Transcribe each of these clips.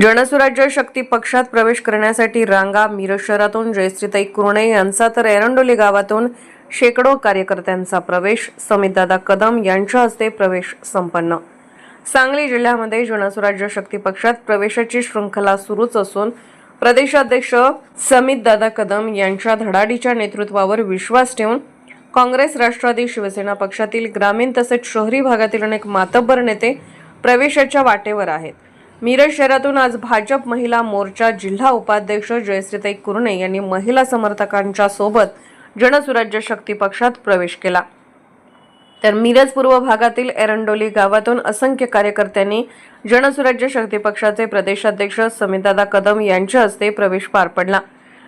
जनसुराज्य शक्ती पक्षात प्रवेश करण्यासाठी रांगा मिरज शहरातून जयश्रीताई कुरणे यांचा तर एरंडोली गावातून शेकडो कार्यकर्त्यांचा प्रवेश समितदादा कदम यांच्या हस्ते प्रवेश संपन्न. सांगली जिल्ह्यामध्ये जनसुराज्य शक्ती पक्षात प्रवेशाची शृंखला सुरूच असून प्रदेशाध्यक्ष समितदादा कदम यांच्या धडाडीच्या नेतृत्वावर विश्वास ठेवून काँग्रेस राष्ट्रवादी शिवसेना पक्षातील ग्रामीण तसेच शहरी भागातील अनेक मातब्बर नेते प्रवेशाच्या वाटेवर आहेत. मिरज शहरातून आज भाजप महिला मोर्चा जिल्हा उपाध्यक्ष जयश्रीताई कुरणे यांनी महिला समर्थकांच्या सोबत जनसुराज्य शक्ती पक्षात प्रवेश केला. तर मिरज पूर्व भागातील एरंडोली गावातून असंख्य कार्यकर्त्यांनी जनसुराज्य शक्ती पक्षाचे प्रदेशाध्यक्ष समितादा कदम यांच्या हस्ते प्रवेश पार पडला.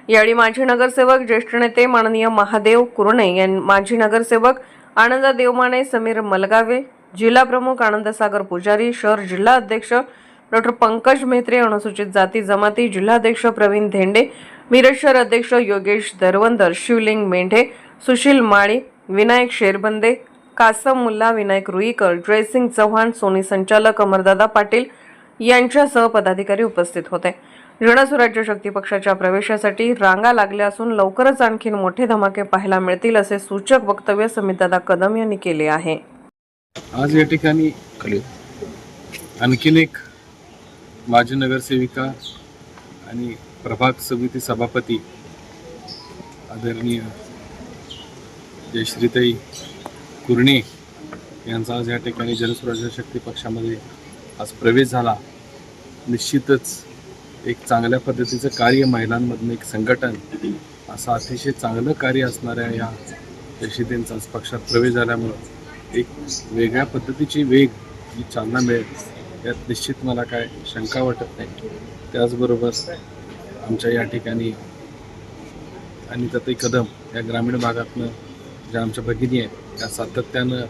यावेळी माजी नगरसेवक ज्येष्ठ नेते माननीय महादेव कुरणे यांनी माजी नगरसेवक आनंद देवमाने समीर मलगावे जिल्हा प्रमुख आनंदसागर पुजारी शहर जिल्हा अध्यक्ष डॉक्टर पंकज मेहत्रे अनुसूचित जाती जमाती जिल्हाध्यक्ष प्रवीण धेंडे मिरज शहर अध्यक्ष योगेश दरवंदर शिवलिंग मेंढे सुशील माळी विनायक शेरबंदे कासम मुल्ला विनायक रुईकर जयसिंग चव्हाण सोनी संचालक अमरदादा पाटील यांच्यासह पदाधिकारी उपस्थित होते. जनसुराज्य शक्ती पक्षाच्या प्रवेशासाठी रांगा लागल्या असून लवकरच आणखीन मोठे धमाके पाहायला मिळतील असे सूचक वक्तव्य समितदादा कदम यांनी केले आहे. आज या ठिकाणी आणखीन एक माजी नगरसेविका आणि प्रभाग समिती सभापती आदरणीय जयश्रीताई कुर्णे यांचा आज या ठिकाणी जनस्वराज्य शक्ती पक्षामध्ये आज प्रवेश झाला. निश्चितच एक चांगल्या पद्धतीचं कार्य महिलांमधनं एक संघटन असं अतिशय चांगलं कार्य असणाऱ्या या जयश्रीताईंचा आज पक्षात प्रवेश झाल्यामुळं एक वेगळ्या पद्धतीची वेग ही चालना मिळेल. यात निश्चित मला काय शंका वाटत नाही. त्याचबरोबर आमच्या या ठिकाणी आणि ताई कदम या ग्रामीण भागातनं ज्या आमच्या भगिनी आहेत त्या सातत्यानं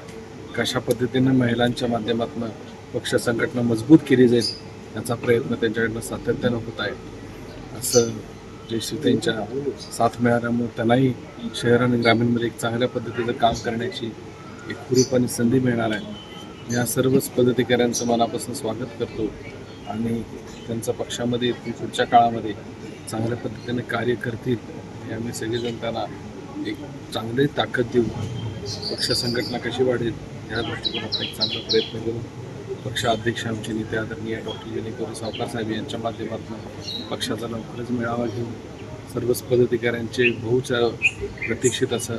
कशा पद्धतीनं महिलांच्या माध्यमातून पक्ष संघटना मजबूत केली जाईल याचा प्रयत्न त्यांच्याकडनं सातत्यानं होत आहे. असं जयश्रीताईंच्या साथ मिळाल्यामुळे त्यांनाही शहर आणि ग्रामीणमध्ये एक चांगल्या पद्धतीचं काम करण्याची एक हुरूप आणि संधी मिळणार आहे. या सर्वच पदाधिकाऱ्यांचं मनापासून स्वागत करतो. आणि त्यांचं पक्षामध्ये पुढच्या काळामध्ये चांगल्या पद्धतीने कार्य करतील हे आम्ही सगळेजण त्यांना एक चांगली ताकद देऊ. पक्ष संघटना कशी वाढेल या दृष्टिकोनातून एक चांगला प्रयत्न करू. पक्षाध्यक्ष आमचे नेते आदरणीय डॉक्टर जेणेकरून सावकार साहेब यांच्या माध्यमातून पक्षाचा लवकरच मेळावा घेऊन सर्वच पदाधिकाऱ्यांचे बहुच प्रतीक्षित असं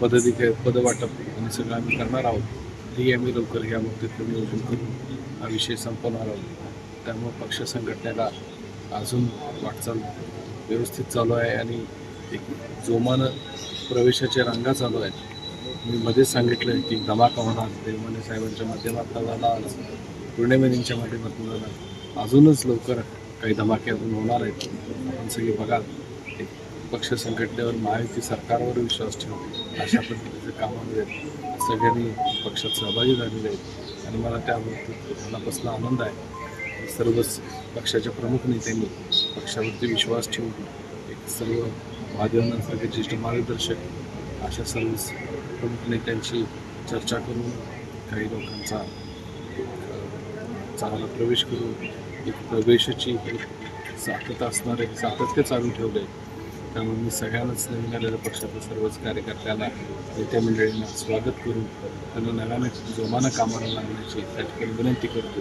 पदाधिकारी पदवाटप आणि सगळं आम्ही करणार आहोत. ही आम्ही लवकर या बाबतीत नियोजन करून हा विषय संपवणार आहोत. त्यामुळं पक्ष संघटनेला अजून वाटचाल व्यवस्थित चालू आहे आणि एक जोमानं प्रवेशाच्या रांगा चालू आहेत. मी मध्येच सांगितलं की धमाका होणार? देवमाने साहेबांच्या माध्यमातून झाला आज. पूर्णिमेनींच्या माध्यमातून झाला. अजूनच लवकर काही धमाके अजून होणार आहेत. आपण सगळे बघा. एक पक्ष संघटनेवर महायुती सरकारवर विश्वास ठेवू अशा पद्धतीचं कामामध्ये सगळ्यांनी पक्षात सहभागी झालेले आहेत. आणि मला त्याबाबतीत मनापासून आनंद आहे. सर्वच पक्षाच्या प्रमुख नेत्यांनी पक्षावरती विश्वास ठेवून एक सर्व महादेवांसारखे ज्येष्ठ मार्गदर्शक अशा सर्वच प्रमुख नेत्यांची चर्चा करून काही लोकांचा चांगला प्रवेश करून एक प्रवेशाची सातत्य असणारे सातत्य चालू ठेवलं आहे त्यामुळे मी सगळ्यांनाच नवीन आलेल्या पक्षातल्या सर्वच कार्यकर्त्याला नेत्या मंडळींना स्वागत करून त्यांना नव्याने जोमानं कामाला लागण्याची त्या ठिकाणी विनंती करतो.